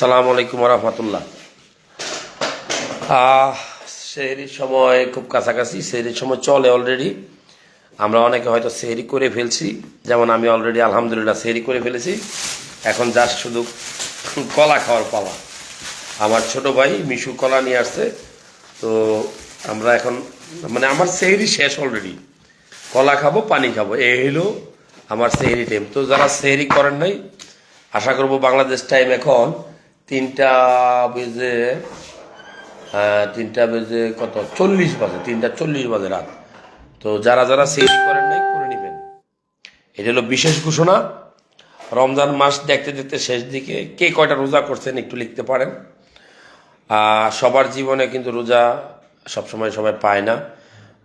সালাম আলাইকুম রহমতুল্লাহ। সেহরির সময় খুব কাছাকাছি, সেহরির সময় চলে অলরেডি আমরা অনেকে হয়তো সেহরি করে ফেলছি, যেমন আমি অলরেডি আলহামদুলিল্লাহ সেহরি করে ফেলেছি। এখন জাস্ট শুধু কলা খাওয়ার পালা। আমার ছোট ভাই মিশু কলা নিয়ে আসছে, তো আমরা এখন মানে আমার সেহরি শেষ অলরেডি কলা খাব, পানি খাব এই হলো আমার সেহরি টাইম তো যারা সেহরি করেন নাই, আশা করব বাংলাদেশ টাইম এখন তিনটা বেজে আহ, তিনটা বেজে কত? চল্লিশ বাজে তিনটা চল্লিশ বাজে রাত। তো যারা যারা সেহরি করেন নাই করে নেবেন। এটা হলো বিশেষ ঘোষণা। রমজান মাস দেখতে দেখতে শেষ দিকে কে কয়টা রোজা করছেন একটু লিখতে পারেন। সবার জীবনে কিন্তু রোজা সবসময় সবাই পায় না।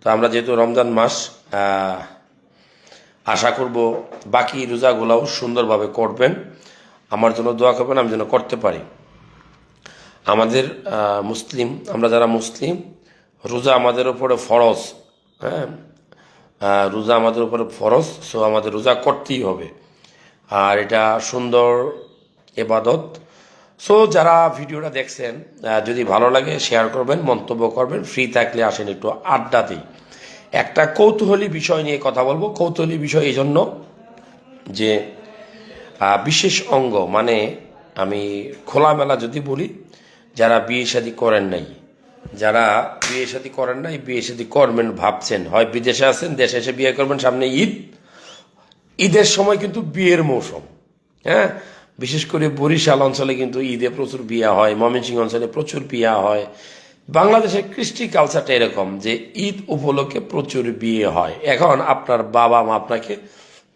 তো আমরা যেহেতু রমজান মাস আশা করব বাকি রোজাগুলোও সুন্দরভাবে করবেন। আমার জন্য দোয়া করবেন, আমি যেন করতে পারি। আমাদের মুসলিম, আমরা যারা মুসলিম, রোজা আমাদের উপরে ফরজ হ্যাঁ? রোজা আমাদের উপরে ফরজ, সো আমাদের রোজা করতেই হবে। আর এটা সুন্দর এবাদত। সো যারা ভিডিওটা দেখছেন যদি ভালো লাগে, শেয়ার করবেন, মন্তব্য করবেন, ফ্রি থাকলে আসেন একটু আড্ডা দিই একটা কৌতূহলী বিষয় নিয়ে কথা বলব। কৌতূহলী বিষয় এই জন্য যে বিশেষ অঙ্গ মানে আমি খোলামেলা যদি বলি, যারা বিয়ে শাদী করেন নাই, যারা বিয়ে শাদী করেন নাই, বিয়ে শাদী করবেন ভাবছেন, হয় বিদেশে আছেন, দেশে এসে বিয়ে করবেন, সামনে ঈদ, ঈদের সময় কিন্তু বিয়ের মৌসুম হ্যাঁ? বিশেষ করে বরিশাল অঞ্চলে কিন্তু ঈদে প্রচুর বিয়ে হয়, ময়মনসিংহ অঞ্চলে প্রচুর বিয়ে হয়। বাংলাদেশের কৃষ্টি কালচারটা এরকম যে, ঈদ উপলক্ষে প্রচুর বিয়ে হয়। এখন আপনার বাবা মা আপনাকে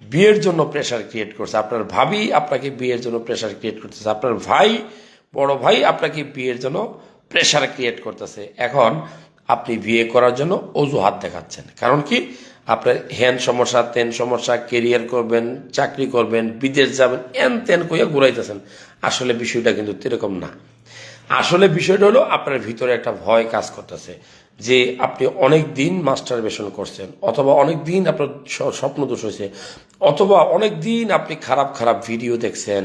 বিয়ের জন্য প্রেশার ক্রিয়েট করছে। আপনার ভাবি আপনাকে বিয়ের জন্য প্রেশার ক্রিয়েট করতেছে। আপনার ভাই, বড় ভাই আপনাকে বিয়ের জন্য প্রেশার ক্রিয়েট করতেছে। এখন আপনি বিয়ে করার জন্য অজুহাত দেখাচ্ছেন। কারণ কি? আপনার হ্যান সমস্যা তেন সমস্যা কেরিয়ার করবেন, চাকরি করবেন, বিদেশ যাবেন, এন তেন কইয়া ঘুরাইতেছেন। আসলে বিষয়টা কিন্তু এরকম না। আসলে বিষয়টা হলো আপনার ভিতরে একটা ভয় কাজ করতেছে। যে আপনি অনেক দিন মাস্টার বেশন করছেন, অথবা অনেক দিন আপনার স্বপ্ন দোষ হয়েছে, অথবা অনেক দিন আপনি খারাপ খারাপ ভিডিও দেখছেন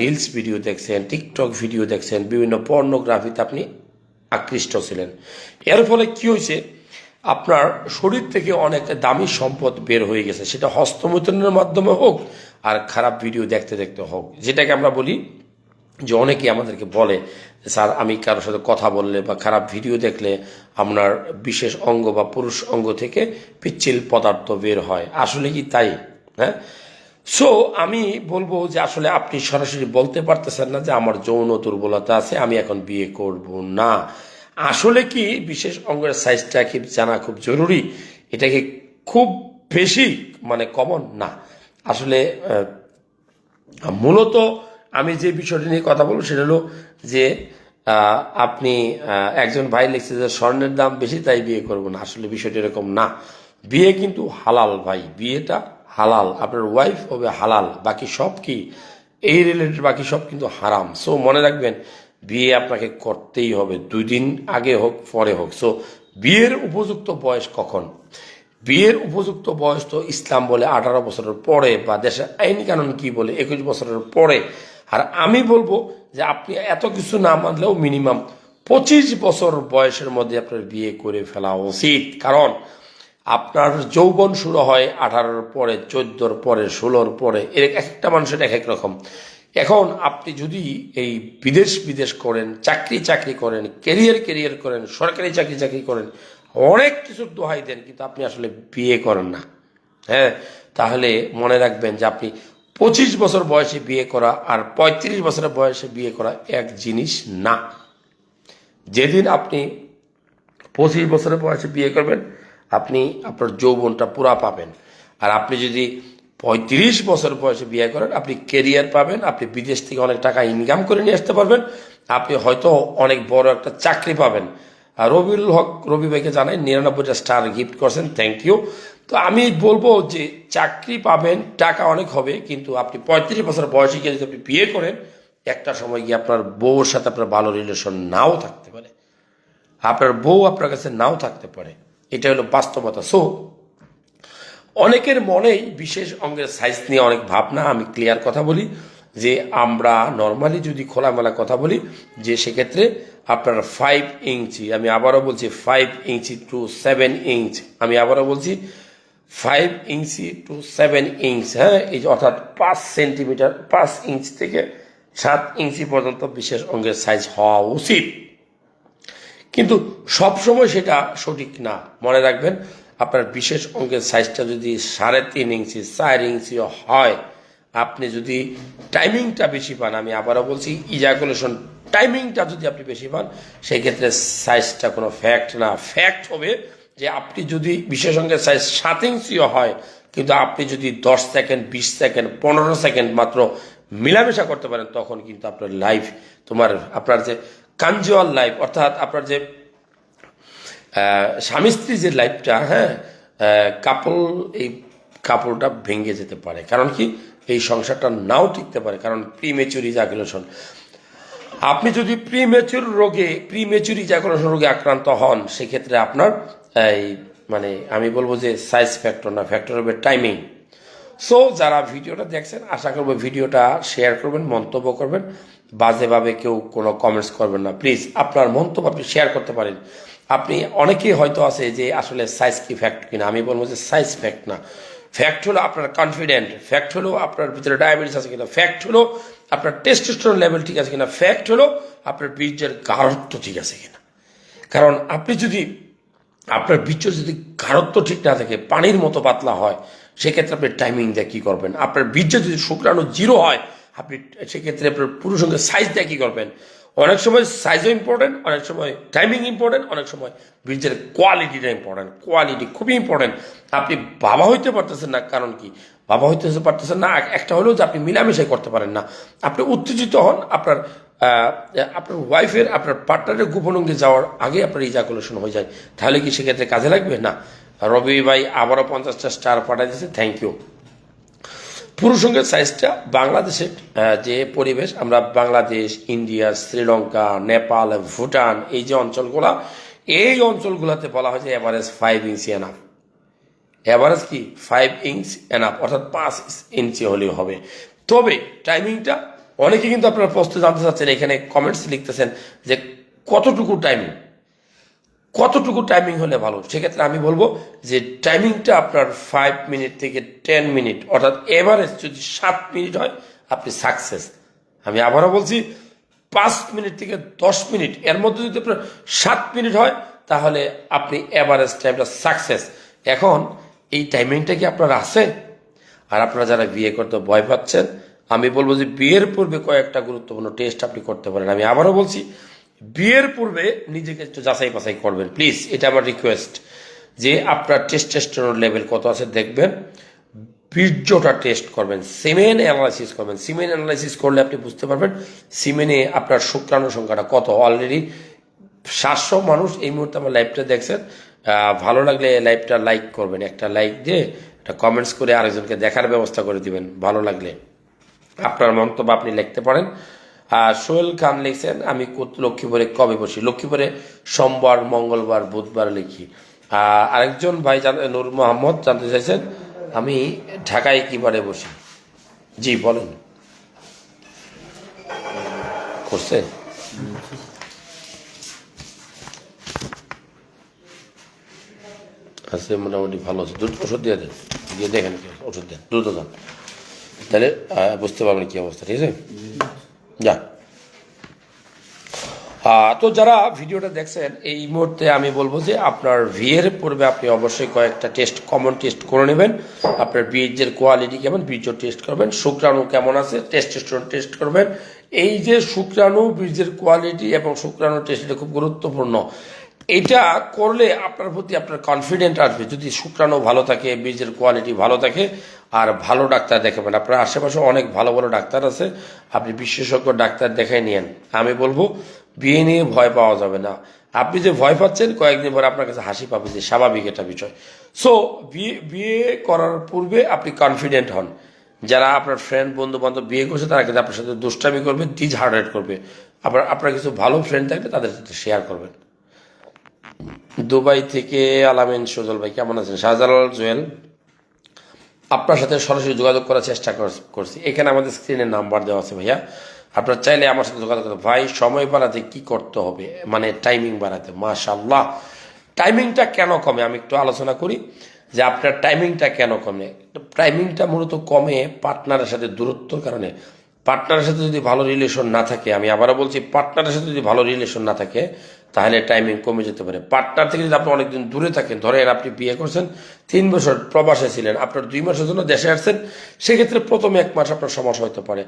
রিলস ভিডিও দেখছেন টিকটক ভিডিও দেখছেন, বিভিন্ন পর্নোগ্রাফিতে আপনি আকৃষ্ট ছিলেন। এর ফলে কি হয়েছে, আপনার শরীর থেকে অনেক দামি সম্পদ বের হয়ে গেছে, সেটা হস্তমৈথুনের মাধ্যমে হোক আর খারাপ ভিডিও দেখতে দেখতে হোক, যেটাকে আমরা বলি যে অনেকে আমাদেরকে বলে, স্যার, আমি কারোর সাথে কথা বললে বা খারাপ ভিডিও দেখলে আপনার বিশেষ অঙ্গ বা পুরুষ অঙ্গ থেকে পিচ্ছিল পদার্থ বের হয়। আসলে কি তাই? হ্যাঁ? সো আমি বলব যে আসলে আপনি সরাসরি বলতে পারতেছেন না যে আমার যৌন দুর্বলতা আছে, আমি এখন বিয়ে করব না। আসলে কি বিশেষ অঙ্গের সাইজটা কি জানা খুব জরুরি? এটা কি খুব বেশি মানে কমন না। আসলে মূলত আমি যে বিষয়টি নিয়ে কথা বলব সেটা হলো যে আপনি একজন ভাই লিখছে যে স্বর্ণের দাম বেশি, তাই বিয়ে করব না। আসলে বিষয়টি এরকম না। বিয়ে কিন্তু হালাল ভাই। বিয়েটা হালাল। আপনার ওয়াইফ হবে হালাল। বাকি সব কি? এই রিলেটেড বাকি সব কিন্তু হারাম। সো মনে রাখবেন, বিয়ে আপনাকে করতেই হবে। দুই দিন আগে হোক, পরে হোক। সো বিয়ের উপযুক্ত বয়স কখন? বিয়ের উপযুক্ত বয়স তো ইসলাম বলে আঠারো বছরের পরে বা দেশের আইন কানুন কি বলে একুশ বছরের পরে। আর আমি বলব যে আপনি এত কিছু না মানলেও মিনিমাম পঁচিশ বছর বয়সের মধ্যে আপনার বিয়ে করে ফেলা উচিত। কারণ আপনার যৌবন শুরু হয় আঠারোর পরে, চোদ্দোর পরে, ষোলোর পরে। এর এক একটা মানুষের এক এক রকম। এখন আপনি যদি এই বিদেশ বিদেশ করেন, চাকরি চাকরি করেন কেরিয়ার কেরিয়ার করেন, সরকারি চাকরি চাকরি করেন, অনেক কিছুর দোহাই দেন, কিন্তু আপনি আসলে বিয়ে করেন না। হ্যাঁ? তাহলে মনে রাখবেন যে আপনি পঁচিশ বছর বয়সে বিয়ে করা আর পঁয়ত্রিশ বছরের বয়সে বিয়ে করা এক জিনিস না। যেদিন আপনি পঁচিশ বছরের বয়সে বিয়ে করবেন, আপনি আপনার যৌবনটা পুরা পাবেন। আর আপনি যদি পঁয়ত্রিশ বছর বয়সে বিয়ে করেন, আপনি কেরিয়ার পাবেন, আপনি বিদেশ থেকে অনেক টাকা ইনকাম করে নিয়ে আসতে পারবেন, আপনি হয়তো অনেক বড় একটা চাকরি পাবেন। রবিউল হক, রবি ভাইকে জানাই, নিরানব্বইটা স্টার গিফট করছেন থ্যাংক ইউ তো আমি বলব যে চাকরি পাবেন, টাকা অনেক হবে, কিন্তু আপনি পঁয়ত্রিশ বছর বয়সে গিয়ে যদি আপনি বিয়ে করেন, একটা সময় গিয়ে আপনার বউর সাথে আপনার ভালো রিলেশন নাও থাকতে পারে। আপনার বউ আপনার কাছে নাও থাকতে পারে। এটা হলো বাস্তবতা। সো অনেকের মনেই বিশেষ অঙ্গের সাইজ নিয়ে অনেক ভাবনা, আমি ক্লিয়ার কথা বলি। যে আমরা নর্মালি যদি খোলামেলা কথা বলি, যে সেক্ষেত্রে আপনার ফাইভ ইঞ্চি, আমি আবারও বলছি five inch to seven inch, আমি আবারও বলছি five inch to seven inch হ্যাঁ এই অর্থাৎ পাঁচ সেন্টিমিটার পাঁচ ইঞ্চ থেকে সাত ইঞ্চি পর্যন্ত বিশেষ অঙ্গের সাইজ হওয়া উচিত। কিন্তু সবসময় সেটা সঠিক না। মনে রাখবেন, আপনার বিশেষ অঙ্কের সাইজটা যদি সাড়ে তিন ইঞ্চি, চার ইঞ্চিও হয় আপনি যদি টাইমিংটা বেশি পান, আমি আবারও বলছি ইজাকুলেশন টাইমিংটা যদি আপনি বেশি পান সেই ক্ষেত্রে সাইজটা কোনো ফ্যাক্ট না। ফ্যাক্ট হবে যে আপনি যদি বিশেষ অঙ্কের সাইজ সাত ইঞ্চিও হয়, কিন্তু আপনি যদি দশ সেকেন্ড বিশ সেকেন্ড পনেরো সেকেন্ড মাত্র মেলামেশা করতে পারেন, তখন কিন্তু আপনার লাইফ তোমার, আপনার যে কাঞ্জুয়াল লাইফ অর্থাৎ আপনার যে স্বামী স্ত্রী যে লাইফটা হ্যাঁ কাপল এই কাপড়টা ভেঙে যেতে পারে। কারণ কি? এই সংসারটা নাও টিকতে পারে, কারণ প্রিমেচুর ইজাকুলেশন আপনি যদি প্রিমেচুর রোগে প্রিমেচুর ইজাকুলেশন রোগে আক্রান্ত হন, সেক্ষেত্রে আপনার এই মানে আমি বলব যে সাইজ ফ্যাক্টর না ফ্যাক্টর হবে টাইমিং সো যারা ভিডিওটা দেখছেন, আশা করব ভিডিওটা শেয়ার করবেন, মন্তব্য করবেন। বাজেভাবে কেউ কোনো কমেন্টস করবেন না। প্লিজ আপনার মন্তব্য আপনি শেয়ার করতে পারেন। আপনি অনেকেই হয়তো আছে যে আসলে সাইজ কি ফ্যাক্ট কিনা। আমি বলব যে সাইজ ফ্যাক্ট না। ফ্যাক্ট হলো আপনার কনফিডেন্ট ফ্যাক্ট হলো আপনার ভিতরে ডায়াবেটিস আছে কিনা ফ্যাক্ট হলো আপনার টেস্টোস্টেরন লেভেল ঠিক আছে কিনা ফ্যাক্ট হলো আপনার বীর্যের গাঢ়ত্ব ঠিক আছে কিনা। কারণ আপনি যদি, আপনার বীর্য যদি গাঢ়ত্ব ঠিক না থাকে, পানির মতো পাতলা হয়, সেক্ষেত্রে আপনি টাইমিং দিয়ে কী করবেন। আপনার বীর্য যদি শুক্রাণু জিরো হয়, আপনি সেক্ষেত্রে আপনার পুরুষ সঙ্গে সাইজ দিয়ে কী করবেন। অনেক সময় সাইজও ইম্পর্টেন্ট অনেক সময় টাইমিং ইম্পর্টেন্ট অনেক সময় বীর্যের কোয়ালিটিটা ইম্পর্টেন্ট কোয়ালিটি খুবই ইম্পর্টেন্ট আপনি বাবা হইতে পারতেছেন না, কারণ কি? বাবা হইতে পারতেছেন না, একটা হলেও যে আপনি মিলামিশাই করতে পারেন না। আপনি উত্তেজিত হন, আপনার আপনার ওয়াইফের আপনার পার্টনারের গোপন অঙ্গে যাওয়ার আগে আপনার ইজাকুলেশন হয়ে যায়। তাহলে কি সেক্ষেত্রে কাজে লাগবে? না। রবি ভাই আবারও পঞ্চাশটা স্টার পাঠিয়ে দিয়েছে থ্যাংক ইউ পুরুষঙ্গের সাইজটা বাংলাদেশের যে পরিবেশ, আমরা বাংলাদেশ, ইন্ডিয়া, শ্রীলঙ্কা, নেপাল, ভুটান, এই যে অঞ্চলগুলা, এই অঞ্চলগুলোতে বলা হয় যে average five inch enough average কি? ফাইভ ইঞ্চ এনাফ অর্থাৎ পাঁচ ইঞ্চি হলেও হবে। তবে টাইমিংটা অনেকে কিন্তু আপনারা প্রশ্ন জানতে চাচ্ছেন, এখানে কমেন্টস লিখতেছেন যে কতটুকু টাইমিং কতটুকু টাইমিং হলে ভালো? সেক্ষেত্রে আমি বলব যে টাইমিংটা আপনার ফাইভ মিনিট থেকে টেন মিনিট অর্থাৎ এভারেজ যদি সাত মিনিট হয়, আপনি সাকসেস আমি আবারও বলছি, পাঁচ মিনিট থেকে দশ মিনিট এর মধ্যে যদি আপনার সাত মিনিট হয়, তাহলে আপনি এভারেজ টাইমটা সাকসেস এখন এই টাইমিংটা কি আপনার আছে? আর আপনারা যারা বিয়ে করতে ভয় পাচ্ছেন, আমি বলব যে বিয়ের পূর্বে কয়েকটা গুরুত্বপূর্ণ টেস্ট আপনি করতে পারেন। আমি আবারও বলছি বিয়ের পূর্বে নিজেকে একটু যাচাই বাছাই করবেন। প্লিজ এটা আমার রিকোয়েস্ট যে আপনার টেস্টেস্টোরন লেভেল কত আছে দেখবেন। বীর্যটা টেস্ট করবেন সিমেন অ্যানালাইসিস করবেন। সিমেন অ্যানালাইসিস করলে আপনি বুঝতে পারবেন সিমেনে আপনার শুক্রাণু সংখ্যাটা কত। অলরেডি সাতশো মানুষ এই মুহূর্তে আমার লাইভটা দেখছেন। ভালো লাগলে লাইভটা লাইক করবেন। একটা লাইক দিয়ে একটা কমেন্টস করে আরেকজনকে দেখার ব্যবস্থা করে দিবেন। ভালো লাগলে। আপনার মন্তব্য আপনি লিখতে পারেন। আর সোহেল খান লিখছেন, আমি লক্ষ্মীপুরে কবে বসি? লক্ষ্মীপুরে সোমবার, মঙ্গলবার, বুধবার লিখি। আর আরেকজন ভাই নূর মোহাম্মদ জানতে চাইছেন, আমি ঢাকায় কিবারে বসি? জি, বলেন। করছে? আছে, মোটামুটি ভালো আছে। দুধ ওষুধ দিয়ে দেন। দিয়ে দেখেন ওষুধ দেন দ্রুত দেন। তাহলে বুঝতে পারবেন কি অবস্থা, ঠিক আছে? যা। তো যারা ভিডিওটা দেখছেন, এই মুহূর্তে আমি বলব যে আপনার ভিয়ের পূর্বে আপনি অবশ্যই কয়েকটা টেস্ট কমন টেস্ট করে নেবেন। আপনার বীর্যের কোয়ালিটি কেমন বীর্য টেস্ট করবেন, শুক্রাণু কেমন আছে টেস্টোস্টেরন টেস্ট করবেন। এই যে শুক্রাণু বীর্যের কোয়ালিটি এবং শুক্রাণু টেস্ট এটা খুব গুরুত্বপূর্ণ। এটা করলে আপনার প্রতি আপনার কনফিডেন্ট আসবে। যদি শুক্রাণু ভালো থাকে, বীজের কোয়ালিটি ভালো থাকে, আর ভালো ডাক্তার দেখাবেন। আপনার আশেপাশে অনেক ভালো ভালো ডাক্তার আছে, আপনি বিশেষজ্ঞ ডাক্তার দেখাই নিয়েন। আমি বলব, বিয়ে নিয়ে ভয় পাওয়া যাবে না। আপনি যে ভয় পাচ্ছেন, কয়েকদিন পরে আপনার কাছে হাসি পাবে যে স্বাভাবিক এটা বিষয়। সো বিয়ে বিয়ে করার পূর্বে আপনি কনফিডেন্ট হন। যারা আপনার ফ্রেন্ড বন্ধু বান্ধব বিয়ে করছে, তারা কিন্তু আপনার সাথে দুষ্টামি করবে ডিজ হার্ডেড করবে। আবার আপনার কিছু ভালো ফ্রেন্ড থাকলে তাদের সাথে শেয়ার করবেন। দুবাই থেকে আলামিন সজল ভাই, কেমন আছেন? শাহজালাল, জুয়েল। আপনার সাথে সরাসরি যোগাযোগ করার চেষ্টা করছি। এখানে আমাদের স্ক্রিনে নাম্বার দেওয়া আছে ভাইয়া। আপনার চাইলে আমার সাথে যোগাযোগ করতে ভাই, সময় বাড়াতে কি করতে হবে? মানে টাইমিং বাড়াতে। মাশাল্লাহ টাইমিংটা কেন কমে? আমি একটু আলোচনা করি যে আপনার টাইমিংটা কেন কমে? টাইমিংটা মূলত কমে পার্টনারের সাথে দূরত্বর কারণে। পার্টনারের সাথে যদি ভালো রিলেশন না থাকে, আমি আবারও বলছি পার্টনারের সাথে যদি ভালো রিলেশন না থাকে, তাহলে টাইমিং কমে যেতে পারে। পার্টনার থেকে যদি আপনি অনেকদিন দূরে থাকেন, ধরেন আপনি বিয়ে করছেন, তিন বছর প্রবাসে ছিলেন, আপনার দুই মাসের জন্য দেশে আসছেন, সেক্ষেত্রে প্রথমে এক মাস আপনার সমস্যা হতে পারে।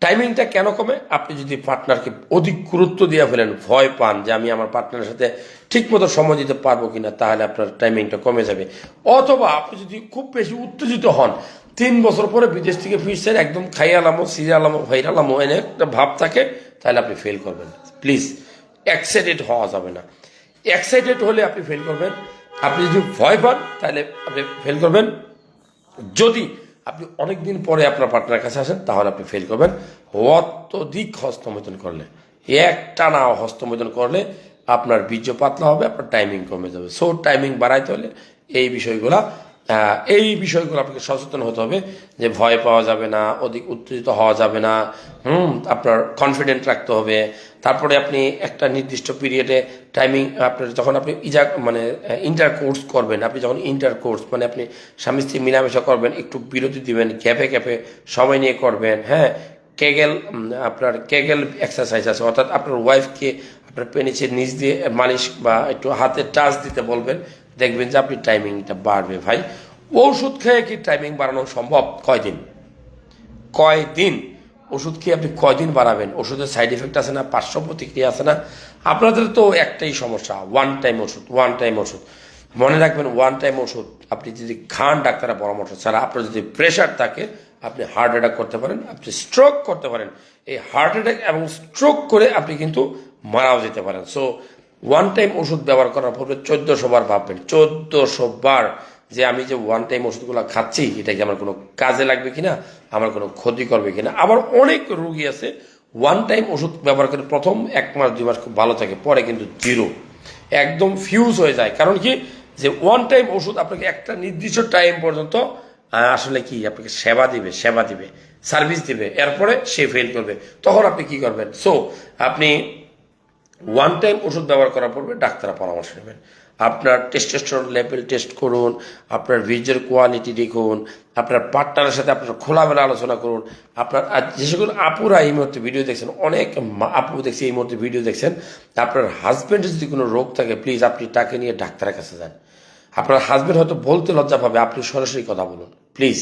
টাইমিংটা কেন কমে? আপনি যদি পার্টনারকে অধিক গুরুত্ব দিয়ে ফেলেন, ভয় পান যে আমি আমার পার্টনারের সাথে ঠিকমতো সময় দিতে পারব কিনা, তাহলে আপনার টাইমিংটা কমে যাবে। অথবা আপনি যদি খুব বেশি উত্তেজিত হন তিন বছর পরে বিদেশ থেকে ফিরছেন একদম খাইয়ালামো সিরিয়ালামো ভাইরালামো এনে একটা ভাব থাকে, তাহলে আপনি ফেল করবেন। প্লিজ এক্সাইটেড হওয়া যাবে না। এক্সাইটেড হলে আপনি ফেল করবেন। আপনি যদি ভয় পান, তাহলে আপনি ফেল করবেন। যদি আপনি অনেক দিন পরে আপনার পার্টনার কাছে আসেন, তাহলে আপনি ফেল করবেন। অত্যধিক হস্তমৈথন করলে একটা না হস্তমৈথন করলে আপনার বীর্য পাতলা হবে, আপনার টাইমিং কমে যাবে। সো টাইমিং বাড়াইতে হলে এই বিষয়গুলা এই বিষয়গুলো আপনাকে সচেতন হতে হবে যে ভয় পাওয়া যাবে না, অধিক উত্তেজিত হওয়া যাবে না, হুম, আপনার কনফিডেন্ট রাখতে হবে। তারপরে আপনি একটা নির্দিষ্ট পিরিয়ডে টাইমিং আপনার যখন আপনি ইজা মানে ইন্টার কোর্স করবেন, আপনি যখন ইন্টার কোর্স মানে আপনি স্বামী স্ত্রী মিলামেশা করবেন, একটু বিরতি দিবেন ক্যাফে ক্যাফে সময় নিয়ে করবেন হ্যাঁ কেগেল আপনার কেগেল এক্সারসাইজ আছে, অর্থাৎ আপনার ওয়াইফকে আপনার নিচ দিয়ে মালিশ বা একটু হাতে টাচ দিতে বলবেন, দেখবেন যে আপনি টাইমিংটা বাড়বে। ভাই, ওষুধ খেয়ে কি টাইমিং বাড়ানো সম্ভব? কয়দিন? কয়দিন? ওষুধ খেয়ে আপনি কয়দিন বাড়াবেন? ওষুধের সাইড এফেক্ট আছে না? পার্শ্ব প্রতিক্রিয়া আছে না? আপনাদের তো একটাই সমস্যা ওয়ান টাইম ওষুধ ওয়ান টাইম ওষুধ। মনে রাখবেন ওয়ান টাইম ওষুধ, আপনি যদি খান ডাক্তারের পরামর্শ ছাড়া, আপনার যদি প্রেশার থাকে, আপনি হার্ট অ্যাটাক করতে পারেন, আপনি স্ট্রোক করতে পারেন। এই হার্ট অ্যাটাক এবং স্ট্রোক করে আপনি কিন্তু মারাও যেতে পারেন। সো ওয়ান টাইম ওষুধ ব্যবহার করার পূর্বে চোদ্দশো বার ভাববেন। চোদ্দশো বার যে আমি যে ওয়ান টাইম ওষুধগুলো খাচ্ছি, এটা কি আমার কোনো কাজে লাগবে কিনা? আমার কোনো ক্ষতি করবে কিনা? আবার অনেক রুগী আছে ওয়ান টাইম ওষুধ ব্যবহার করে প্রথম এক মাস, দুই মাস খুব ভালো থাকে, পরে কিন্তু জিরো একদম ফিউজ হয়ে যায়। কারণ কি? যে ওয়ান টাইম ওষুধ আপনাকে একটা নির্দিষ্ট টাইম পর্যন্ত আসলে কি? আপনাকে সেবা দিবে সেবা দিবে সার্ভিস দিবে। এরপরে সে ফেল করবে। তখন আপনি কি করবেন? সো আপনি ওয়ান টাইম ওষুধ ব্যবহার করার পূর্বে ডাক্তারের পরামর্শ নেবেন। আপনার টেস্টোস্টেরন লেভেল টেস্ট করুন, আপনার বীজের কোয়ালিটি দেখুন, আপনার পার্টনারের সাথে আপনার খোলামেলা আলোচনা করুন। আপনার যে সকল আপুরা এই মুহূর্তে ভিডিও দেখছেন, অনেক আপু দেখছি এই মুহূর্তে ভিডিও দেখছেন, আপনার হাজব্যান্ডের যদি কোনো রোগ থাকে প্লিজ আপনি তাকে নিয়ে ডাক্তারের কাছে যান। আপনার হাজব্যান্ড হয়তো বলতে লজ্জা পাবে, আপনি সরাসরি কথা বলুন প্লিজ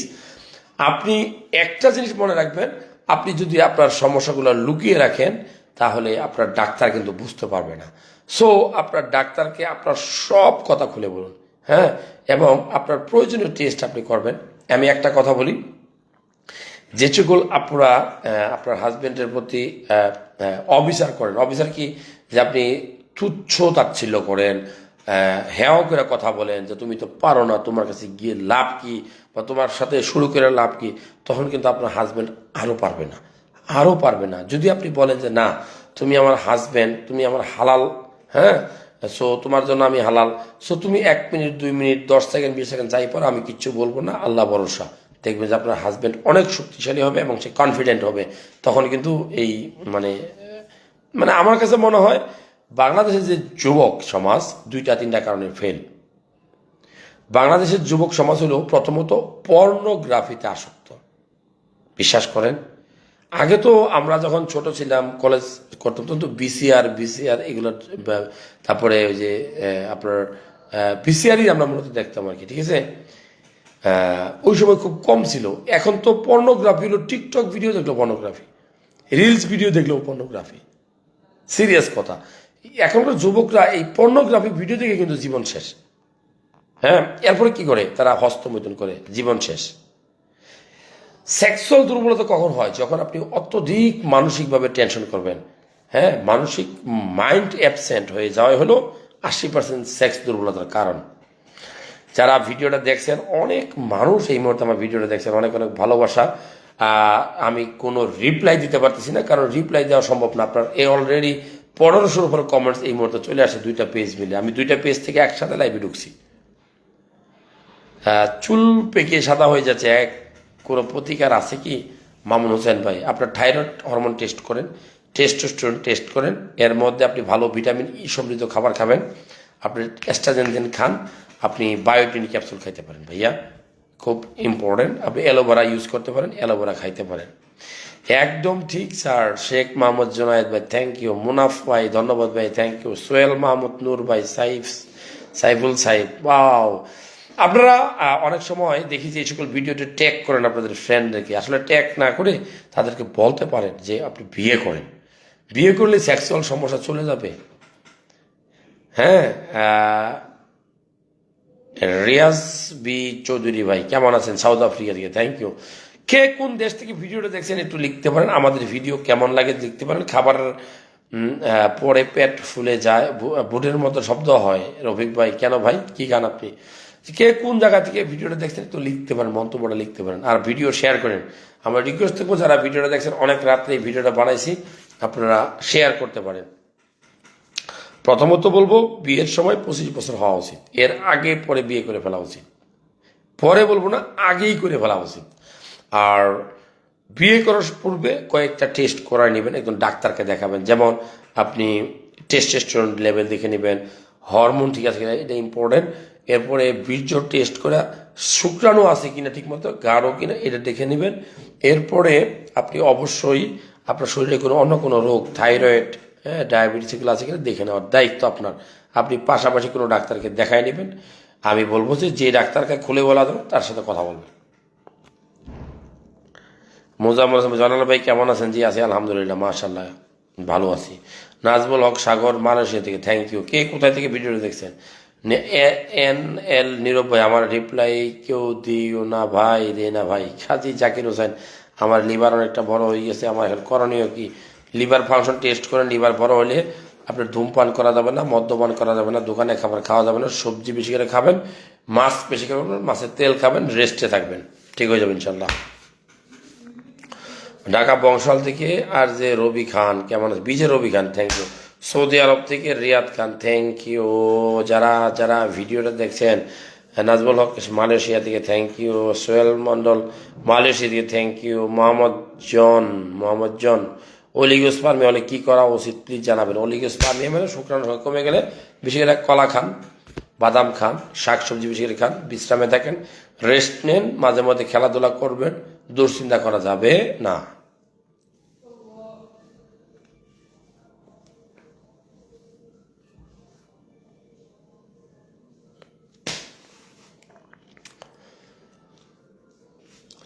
আপনি একটা জিনিস মনে রাখবেন, আপনি যদি আপনার সমস্যাগুলো লুকিয়ে রাখেন তাহলে আপনার ডাক্তার কিন্তু বুঝতে পারবে না। সো আপনার ডাক্তারকে আপনার সব কথা খুলে বলুন হ্যাঁ? এবং আপনার প্রয়োজনীয় টেস্ট আপনি করবেন। আমি একটা কথা বলি। যে সকল আপনারা আপনার হাজবেন্ডের প্রতি অবিচার করেন। অবিচার কি? যে আপনি তুচ্ছ তাচ্ছিল্য করেন হেঁও করে কথা বলেন যে তুমি তো পারো না, তোমার কাছে গিয়ে লাভ কি বা তোমার সাথে শুরু করে লাভ কি, তখন কিন্তু আপনার হাজবেন্ড আরও পারবে না। আরও পারবে না। যদি আপনি বলেন যে, না, তুমি আমার হাজব্যান্ড তুমি আমার হালাল হ্যাঁ? সো তোমার জন্য আমি হালাল। সো তুমি এক মিনিট, দুই মিনিট, দশ সেকেন্ড, বিশ সেকেন্ড, যাই পর, আমি কিচ্ছু বলব না। আল্লাহ ভরসা। দেখবেন যে আপনার হাজবেন্ড অনেক শক্তিশালী হবে এবং সে কনফিডেন্ট হবে। তখন কিন্তু এই মানে মানে আমার কাছে মনে হয়, বাংলাদেশের যে যুবক সমাজ, দুইটা, তিনটা কারণে ফেল বাংলাদেশের যুবক সমাজ হলো প্রথমত পর্নোগ্রাফিতে আসক্ত। বিশ্বাস করেন আগে তো আমরা যখন ছোট ছিলাম কলেজ করতাম, তখন তো বিসিআর বিসিআর এগুলো তারপরে ওই যে আপনার বিসিআরই আমরা মূলত দেখতাম আর কি, ঠিক আছে? ওই সময় খুব কম ছিল। এখন তো পর্নোগ্রাফি হলো টিকটক ভিডিও দেখল পর্নোগ্রাফি রিলস ভিডিও দেখলেও পর্নোগ্রাফি সিরিয়াস কথা। এখনকার যুবকরা এই পর্নোগ্রাফি ভিডিও দেখে কিন্তু জীবন শেষ। হ্যাঁ এরপরে কি করে? তারা হস্তমৈথুন করে, জীবন শেষ। সেক্সুয়াল দুর্বলতা কখন হয়? যখন আপনি অত্যধিক মানসিকভাবে টেনশন করবেন। হ্যাঁ? মানসিক মাইন্ড অ্যাবসেন্ট হয়ে যাওয়াই হলো আশি পার্সেন্ট সেক্স দুর্বলতার কারণ। যারা ভিডিওটা দেখছেন, অনেক মানুষ এই মুহূর্তে আমার ভিডিওটা দেখছেন, অনেক অনেক ভালোবাসা। আমি কোনো রিপ্লাই দিতে পারতেছি না, কারণ রিপ্লাই দেওয়া সম্ভব না। আপনার এ অলরেডি পনেরোশোর উপর কমেন্টস এই মুহূর্তে চলে আসে দুইটা পেজ মিলে। আমি দুইটা পেজ থেকে একসাথে লাইভে ঢুকছি। চুল পেকে সাদা হয়ে যাচ্ছে, এক কোনো প্রতিকার আছে কি? মামুন হোসেন ভাই, আপনার থাইরয়েড হরমোন টেস্ট করেন টেস্টোস্টেরন টেস্ট করেন, এর মধ্যে আপনি ভালো ভিটামিন ই সমৃদ্ধ খাবার খাবেন, আপনি এস্ট্রাজেনজেন খান, আপনি বায়োটিন ক্যাপসুল খাইতে পারেন ভাইয়া, খুব ইম্পর্টেন্ট আপনি অ্যালোভেরা ইউজ করতে পারেন, অ্যালোভেরা খাইতে পারেন। একদম ঠিক স্যার, শেখ মাহমুদ জোনায়েদ ভাই থ্যাংক ইউ মুনাফ ভাই, ধন্যবাদ ভাই থ্যাংক ইউ সোহেল মাহমুদ, নূর ভাই, সাইফ, সাইফুল সাইফ বাও আপনারা অনেক সময় দেখি যে এই সকল ভিডিওতে ট্যাগ করেন আপনাদের ফ্রেন্ডদেরকে আসলে ট্যাগ না করে তাদেরকে বলতে পারেন যে আপনি বিয়ে করেন। বিয়ে করলে সেক্সুয়াল সমস্যা চলে যাবে। হ্যাঁ রিয়াজ বি চৌধুরী ভাই, কেমন আছেন? সাউথ আফ্রিকা থেকে থ্যাংক ইউ কে কোন দেশ থেকে ভিডিওটা দেখছেন একটু লিখতে পারেন। আমাদের ভিডিও কেমন লাগে লিখতে পারেন। খাবার পরে পেট ফুলে যায় বুটের মতো শব্দ হয়। রফিক ভাই, কেন ভাই? কি গান আপনি কে কোন জায়গা থেকে ভিডিওটা দেখছেন একটু লিখতে পারেন, মন্তব্যটা লিখতে পারেন। আর ভিডিও শেয়ার করেন। আমরা রিকোয়েস্ট করব যারা ভিডিওটা দেখছেন, অনেক রাত্রে এই ভিডিওটা বানাইছি, আপনারা শেয়ার করতে পারেন। প্রথমত বলব, বিয়ের সময় পঁচিশ বছর হওয়া উচিত। এর আগে পরে বিয়ে করে ফেলা উচিত। পরে বলব না, আগেই করে ফেলা উচিত। আর বিয়ে করার পূর্বে কয়েকটা টেস্ট করায় নেবেন, একজন ডাক্তারকে দেখাবেন। যেমন আপনি টেস্টেস্টোরেন্ট লেভেল দেখে নেবেন হরমোন ঠিক আছে এটা ইম্পর্টেন্ট এরপরে বীর্য টেস্ট করা শুক্রাণু আছে কিনা ঠিকমতো, গাঢ় কিনা, এটা দেখে নেবেন। এরপরে আপনি অবশ্যই আপনার শরীরে কোনো অন্য কোনো রোগ থাইরয়েড হ্যাঁ ডায়াবেটিস এগুলো আছে কিনা দেখে নেওয়ার দায়িত্ব আপনার। আপনি পাশাপাশি কোনো ডাক্তারকে দেখায় নেবেন। আমি বলব যে যে ডাক্তারকে খুলে বলা দেবো তার সাথে কথা বলবেন। মোজাম্মদ হোসেন জানাল, ভাই, কেমন আছেন? জি, আছি, আলহামদুলিল্লাহ মাশাল্লাহ ভালো আছি। নাজমুল হক সাগর, মালয়েশিয়া থেকে, থ্যাংক ইউ। কে কোথায় থেকে ভিডিওটা দেখছেন? এন, এল নীরব ভাই আমার রিপ্লাই কেউ দিও না ভাই রে না ভাই। খাজি জাকির হোসেন, আমার লিভার অনেকটা বড় হয়ে গেছে, আমার এখন করণীয় কি? লিভার ফাংশন টেস্ট করেন লিভার বড় হলে আপনার ধূমপান করা যাবে না, মদ্যপান করা যাবে না, দোকানে খাবার খাওয়া যাবে না, সবজি বেশি করে খাবেন, মাছ বেশি করে খাবেন, মাছের তেল খাবেন রেস্টে থাকবেন। ঠিক হয়ে যাবে ইনশাল্লাহ ঢাকা বংশাল থেকে আর যে রবি খান, কেমন আছে? Bijoy Robi Khan thank you Saudi Arab থেকে রিয়াদ খান থ্যাংক ইউ যারা যারা ভিডিওটা দেখছেন, নাজমুল হক মালয়েশিয়া থেকে thank you Sohel Mondal Malaysia থেকে thank you Mohammad John Mohammad John. Oligospermia হলে কী করা উচিত প্লিজ জানাবেন। অলিগোস্পার্মি মানে শুক্রাণু কমে গেলে বেশি করে কলা খান, বাদাম খান শাক সবজি বেশি করে খান, বিশ্রামে থাকেন রেস্ট নেন, মাঝে মধ্যে খেলাধুলা করবেন, দুশ্চিন্তা করা যাবে না।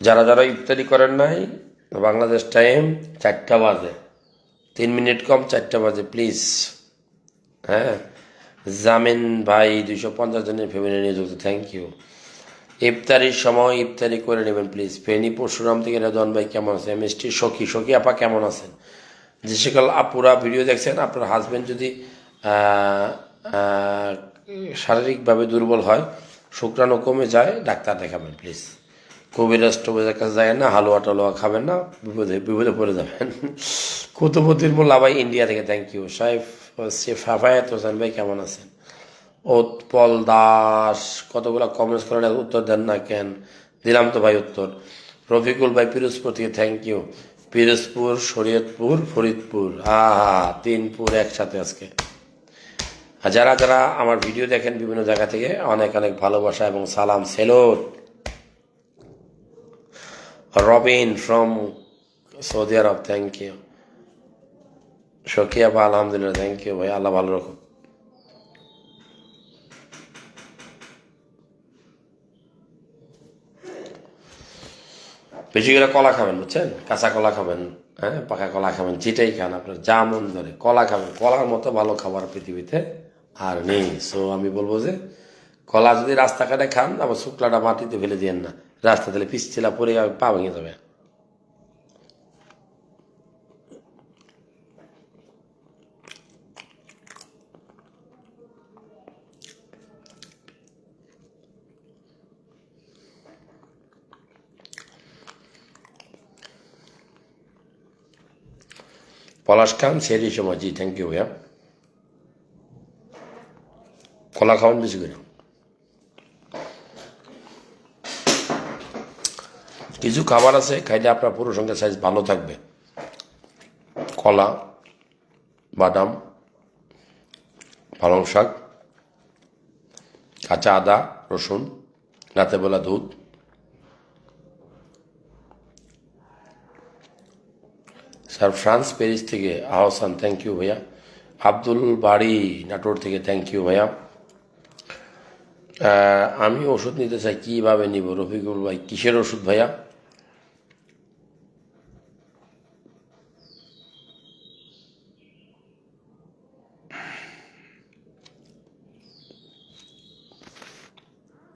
যারা যারা ইফতারি করেন নাই বাংলাদেশ টাইম চারটা বাজে। তিন মিনিট কম, চারটা বাজে প্লিজ হ্যাঁ? জামিন ভাই, দুইশো পঞ্চাশ জনের ফ্যামিলি নিয়ে যুক্ত থ্যাংক ইউ ইফতারির সময় ইফতারি করে নেবেন প্লিজ ফেনী পরশুরাম থেকে রেদন ভাই কেমন আছে? মিষ্টি সখী সখী আপা কেমন আছেন? যে সকল আপুরা ভিডিও দেখছেন, আপনার হাজবেন্ড যদি শারীরিকভাবে দুর্বল হয়, শুক্রাণু কমে যায়, ডাক্তার দেখাবেন প্লিজ কবিরাজ টবিরাজের কাছে যায় না, হালুয়া টালুয়া খাবেন না, বিপদে বিপদে পড়ে যাবেন। কুতুবুদ্দিন মোল্লা ভাই ইন্ডিয়া থেকে থ্যাংক ইউ সাহেব ফাফায়াত হোসেন ভাই কেমন আছেন? উৎপল দাস, কতগুলো কমেন্টস করেন উত্তর দেন না কেন? দিলাম তো ভাই উত্তর। রফিকুল ভাই, পিরোজপুর থেকে থ্যাংক ইউ পিরোজপুর, শরীয়তপুর, ফরিদপুর। হা হা তিনপুর একসাথে আজকে। আর যারা যারা আমার ভিডিও দেখেন বিভিন্ন জায়গা থেকে, অনেক অনেক ভালোবাসা এবং সালাম, salute. Robin from Saudi Arab thank you শকিয়া বা আলহামদুলিল্লাহ থ্যাংক ইউ ভাই আল্লাহ ভালো রাখুন বেশি করে কলা খাবেন, বুঝছেন? কাঁচা কলা খাবেন হ্যাঁ? পাকা কলা খাবেন, যেটাই খান আপনার, যা মন ধরে। কলা খাবেন, কলার মতো ভালো খাবার পৃথিবীতে আর নেই। সো আমি বলব যে, কলা যদি রাস্তাঘাটে খান, আবার শুক্লাটা মাটিতে ফেলে দিয়েন না। রাস্তা দিলে পিসছিলা পরে পা ভেঙে যাবে। পলাশ খান সেই সময়, জি থ্যাংক ইউ ভাইয়া। কলা খাওয়ান বেশি করে। কিছু খাবার আছে, খাইলে আপনার পুরো সঙ্গে সাইজ ভালো থাকবে। কলা, বাদাম পালং শাক, কাঁচা আদা, রসুন রাতেবেলা দুধ। স্যার, ফ্রান্স, প্যারিস থেকে আহসান থ্যাংক ইউ ভাইয়া। আব্দুল বাড়ি নাটোর থেকে থ্যাংক ইউ ভাইয়া। আমি ওষুধ নিতে চাই, কীভাবে নিব? রফিকুল ভাই, কিসের ওষুধ ভাইয়া?